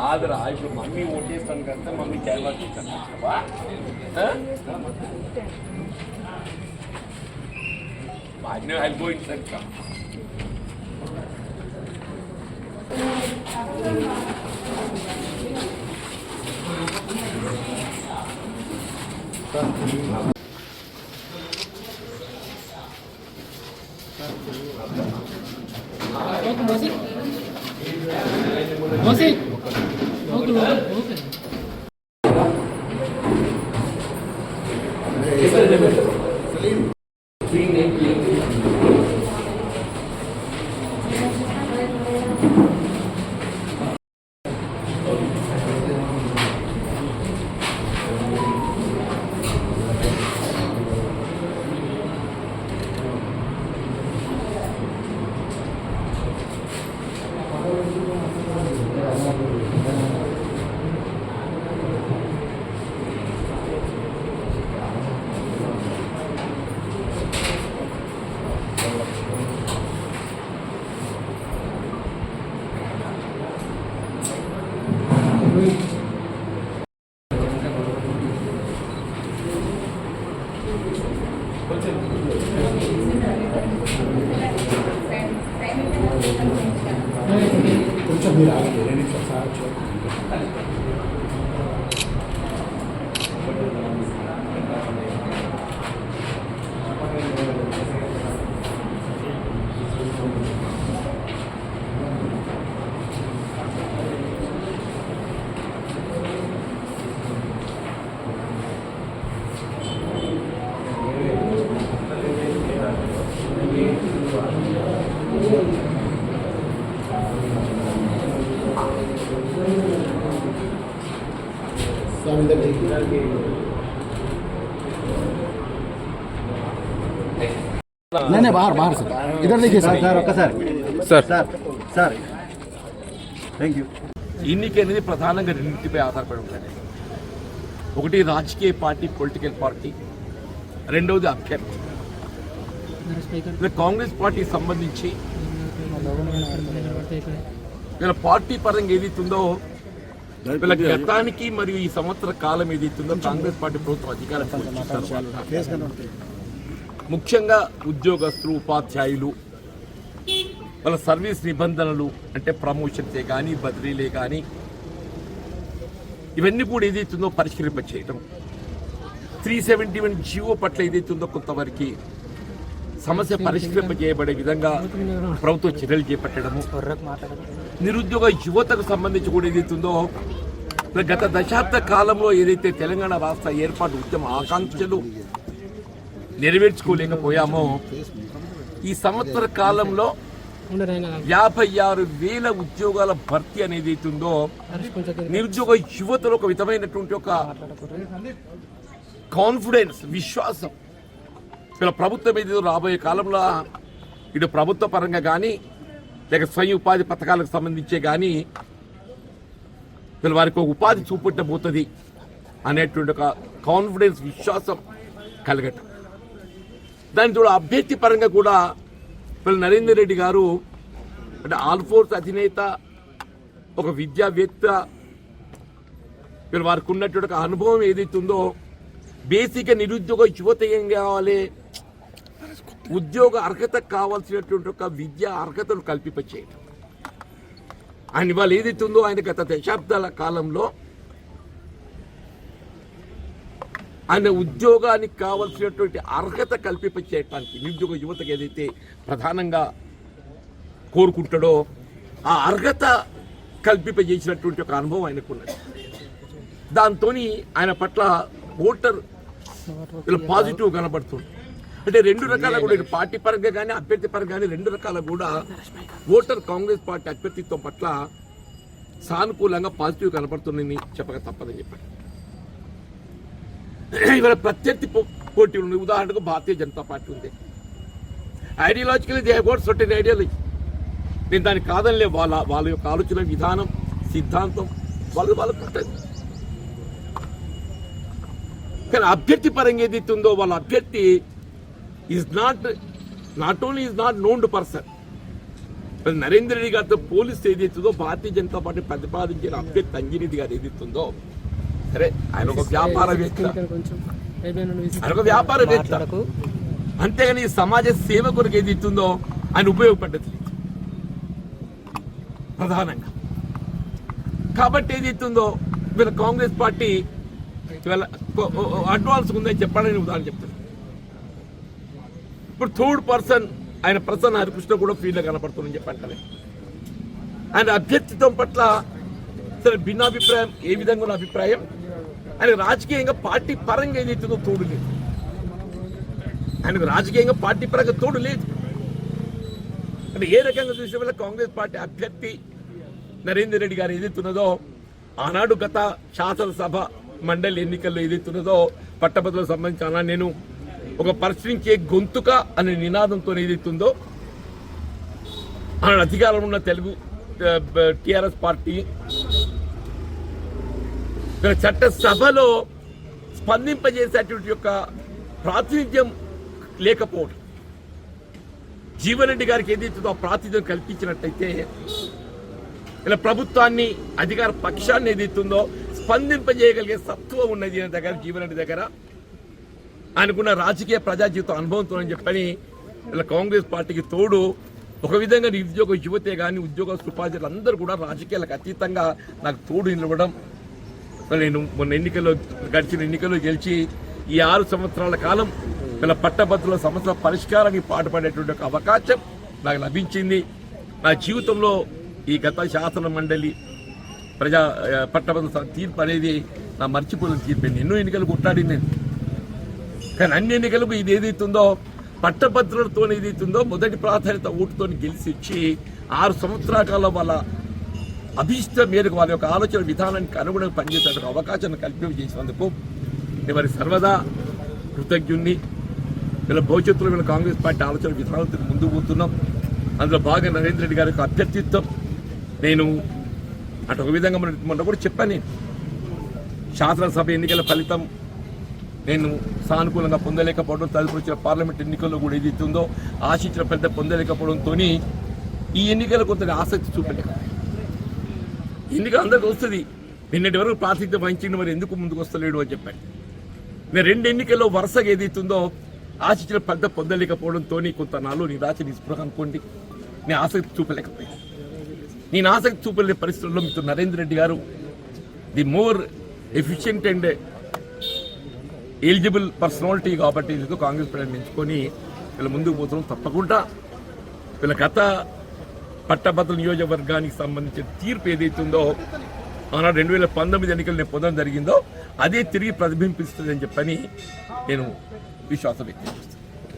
ಆದ್ರೆ ಆಯ್ತು ಮಮ್ಮಿ ಓಟಿ ತಂದ್ಕಂತ ಮಮ್ಮಿ ಕ್ಯಾಮ್ರಾ ಮಾನ್ಯ ಅಲ್ಬೋ ಇನ್ಸಕ್ಕ Thank you. 내 도식 सब मिला के लेने की सरकार కొంచెం మీరు ఆగండి రెండు నిమిషాలు సార్ వచ్చి स्वामी इधर देखिए नहीं नहीं बाहर बाहर सर इधर देखिए सर సార్ ఒక్కసారి sir sir sir thank you ఎన్నిక అనేది ప్రధానంగా రెండింటిపై ఆధారపడి ఉంటుంది ఒకటి రాజకీయ పార్టీ పొలిటికల్ పార్టీ రెండవది అభ్యర్థి ఇలా కాంగ్రెస్ పార్టీకి సంబంధించి వీళ్ళ పార్టీ పరంగా ఏదైతుందో వీళ్ళ గతానికి మరియు ఈ సంవత్సర కాలం ఏదైతుందో కాంగ్రెస్ పార్టీ ప్రభుత్వం తర్వాత ముఖ్యంగా ఉద్యోగస్తులు ఉపాధ్యాయులు వాళ్ళ సర్వీస్ నిబంధనలు అంటే ప్రమోషన్సే కానీ బదిలీలే కానీ ఇవన్నీ కూడా ఏదైతుందో పరిష్కరింప చేయటం త్రీ సెవెంటీ వన్ జియో పట్ల ఏదైతుందో కొంతవరకు సమస్య పరిష్కరింప చేయబడే విధంగా ప్రభుత్వం చర్యలు చేపట్టడము. నిరుద్యోగ యువతకు సంబంధించి కూడా ఏదైతుందో గత దశాబ్ద కాలంలో ఏదైతే తెలంగాణ రాష్ట్ర ఏర్పాటు ఉద్యమ ఆకాంక్షలు నెరవేర్చుకోలేకపోయామో ఈ సంవత్సర కాలంలో యాభై ఆరు వేల ఉద్యోగాల భర్తీ అనేది అవుతుందో నిరుద్యోగ యువతలో ఒక విధమైనటువంటి ఒక కాన్ఫిడెన్స్ విశ్వాసం ఇలా ప్రభుత్వం ఏదో రాబోయే కాలంలో ఇటు ప్రభుత్వ పరంగా కానీ లేక స్వయం ఉపాధి పథకాలకు సంబంధించే కానీ వీళ్ళ వారికి ఒక ఉపాధి చూపెట్టబోతుంది అనేటువంటి ఒక కాన్ఫిడెన్స్ విశ్వాసం కలగటం. దాని చూడ అభ్యర్థి పరంగా కూడా వీళ్ళ నరేందర్ రెడ్డి గారు అంటే ఆల్ఫోర్స్ అధినేత ఒక విద్యావేత్త వీళ్ళ వారికి ఉన్నటువంటి అనుభవం ఏదైతే ఉందో బేసిక్గా నిరుద్యోగ యువత ఏం కావాలి ఉద్యోగ అర్హత కావాల్సినటువంటి ఒక విద్యా అర్హతను కల్పింపచేయడం ఆయన ఇవాళ ఏదైతుందో ఉందో ఆయన గత దశాబ్దాల కాలంలో ఆయన ఉద్యోగానికి కావలసినటువంటి అర్హత కల్పింపచేయటానికి నిరుద్యోగ యువతకు ఏదైతే ప్రధానంగా కోరుకుంటాడో ఆ అర్హత కల్పింపజేసినటువంటి ఒక అనుభవం ఆయనకున్నది. దాంతో ఆయన పట్ల ఓటర్ ఇలా పాజిటివ్ కనబడుతుంది. అంటే రెండు రకాల కూడా పార్టీ పరంగా కానీ అభ్యర్థి పరంగా కానీ రెండు రకాల కూడా ఓటర్ కాంగ్రెస్ పార్టీ అభ్యర్థిత్వం పట్ల సానుకూలంగా పాజిటివ్ కనపడుతుందని చెప్పక తప్పదని చెప్పాడు ఇవాళ ప్రత్యర్థి పో- పోటీ ఉంది ఉదాహరణకు భారతీయ జనతా పార్టీ ఉంది. Ideological they hold certain ideology నేను దాన్ని కాదనిలే. వాళ్ళ వాళ్ళ యొక్క ఆలోచన విధానం సిద్ధాంతం వాళ్ళు వాళ్ళ పట్టదు. కానీ అభ్యర్థి పరంగా ఏదైతే ఉందో వాళ్ళ అభ్యర్థి is not not only is not known to person Narendra Reddy గారితో పోలీస్ ఏదైతుందో భారతీయ జనతా పార్టీ ప్రతిపాదించిన అభ్యర్థి అంజనీతి గారు ఏదైతుందో సరే ఆయన ఒక వ్యాపారవేత్త ఆయన ఒక వ్యాపారవేత్త అంతేగాని సమాజ సేవ కొరకు ఏది ఇస్తుందో ఆయన ఉపయోగపడ్డది. ప్రధానంగా. కాబట్టి ఏది ఇస్తుందో వీళ్ళ కాంగ్రెస్ పార్టీ ఇవాళ అడ్వాన్స్ ఉందని చెప్పాలని ఉదాహరణ చెప్తాను ఇప్పుడు థర్డ్ పర్సన్ ఆయన ప్రసన్న హరికృష్ణ కూడా ఫీల్డ్ కనపడుతుందని చెప్పంటానే ఆయన అభ్యర్థిత్వం పట్ల సరే భిన్నాభిప్రాయం ఏ విధంగా ఉన్న అభిప్రాయం? ఆయన రాజకీయంగా పార్టీ పరంగా ఏదైతుందో తోడు లేదు. ఆయనకు రాజకీయంగా పార్టీ పరంగా తోడు లేదు. అంటే ఏ రకంగా చూసిన వల్ల కాంగ్రెస్ పార్టీ అభ్యర్థి నరేందర్ రెడ్డి గారు ఏదైతున్నదో ఆనాడు గత శాసనసభ మండలి ఎన్నికల్లో ఏదైతున్నదో పట్టభద్రులకు సంబంధించి అలా నేను ఒక పరిశ్రమించే గొంతుక అనే నినాదంతో ఏదైతుందో ఆయన అధికారంలో ఉన్న తెలుగు టిఆర్ఎస్ పార్టీ ఇక్కడ చట్టసభలో స్పందింపజేసేటువంటి యొక్క ప్రాతినిధ్యం లేకపోవడం జీవన్ రెడ్డి గారికి ఏదైతుందో ఆ ప్రాతినిధ్యం కల్పించినట్టయితే ఇలా ప్రభుత్వాన్ని అధికార పక్షాన్ని ఏదైతుందో స్పందింపజేయగలిగే సత్వం ఉన్నది దగ్గర జీవన్ రెడ్డి దగ్గర. ఆయనకున్న రాజకీయ ప్రజా జీవితం అనుభవంతో అని చెప్పని ఇలా కాంగ్రెస్ పార్టీకి తోడు ఒక విధంగా నిరుద్యోగ యువతే కానీ ఉద్యోగ ఉపాధ్యాయులు అందరూ కూడా రాజకీయాలకు అతీతంగా నాకు తోడు నిలవడం. నేను మొన్న ఎన్నికల్లో గడిచిన ఎన్నికల్లో గెలిచి ఈ ఆరు సంవత్సరాల కాలం వీళ్ళ పట్టభద్రుల సమస్యల పరిష్కారానికి పాటుపడేటువంటి ఒక అవకాశం నాకు లభించింది. నా జీవితంలో ఈ గత శాసన మండలి ప్రజా పట్టభద్రుల తీర్పు అనేది నా మర్చిపోయిన తీర్పు. ఎన్నో ఎన్నికలు కొట్లాడింది. నేను కానీ అన్ని ఎన్నికలకు ఇది ఏదైతుందో పట్టభద్రులతో ఏదైతుందో మొదటి ప్రాధాన్యత ఓటుతో గెలిచి ఇచ్చి ఆరు సంవత్సరాల కాలం వాళ్ళ అభీష్ట మేరకు వాళ్ళ యొక్క ఆలోచన విధానానికి అనుగుణంగా పనిచేసేందుకు అవకాశాన్ని కల్పింప చేసినందుకు నేను మరి సర్వదా కృతజ్ఞుణ్ణి. వీళ్ళ భవిష్యత్తులో వీళ్ళ కాంగ్రెస్ పార్టీ ఆలోచన విధానంతో ముందుకు పోతున్నాం. అందులో బాగా నరేంద్ర రెడ్డి గారి యొక్క అభ్యర్థిత్వం. నేను అటు ఒక విధంగా మన కూడా చెప్పాను నేను. శాసనసభ ఎన్నికల ఫలితం నేను సానుకూలంగా పొందలేకపోవడం తదుపరి వచ్చిన పార్లమెంట్ ఎన్నికల్లో కూడా ఏది ఇస్తుందో ఆశించిన పెద్ద పొందలేకపోవడంతో ఈ ఎన్నికలకు కొంత ఆసక్తి చూపలేక ఎన్నిక అందరికీ వస్తుంది? నిన్నటి వరకు ప్రాతినిధ్యం వహించింది మరి ఎందుకు ముందుకు వస్తలేడు అని చెప్పాను నేను రెండు ఎన్నికల్లో వరుసగా ఏదైతుందో ఆశించిన పెద్ద పొందలేకపోవడంతో కొంత నాలో నిరాశ నిస్పృహ అనుకోండి. నేను ఆసక్తి చూపలేకపోయాను నేను ఆసక్తి చూపలేని పరిస్థితుల్లో మీతో Narendra Reddy garu the more efficient and eligible personality కాబట్టి ఇదిగో కాంగ్రెస్ పార్టీని ఎంచుకొని వీళ్ళ ముందుకు పోతున్నాం? తప్పకుండా. వీళ్ళ గత పట్టభద్రుల నియోజకవర్గానికి సంబంధించిన తీర్పు ఏదైతుందో ఆనాడు రెండు వేల పంతొమ్మిది ఎన్నికలు నేను పొందడం జరిగిందో అదే తిరిగి ప్రతిబింబిస్తుందని చెప్పని నేను విశ్వాసం వ్యక్తం చేస్తాను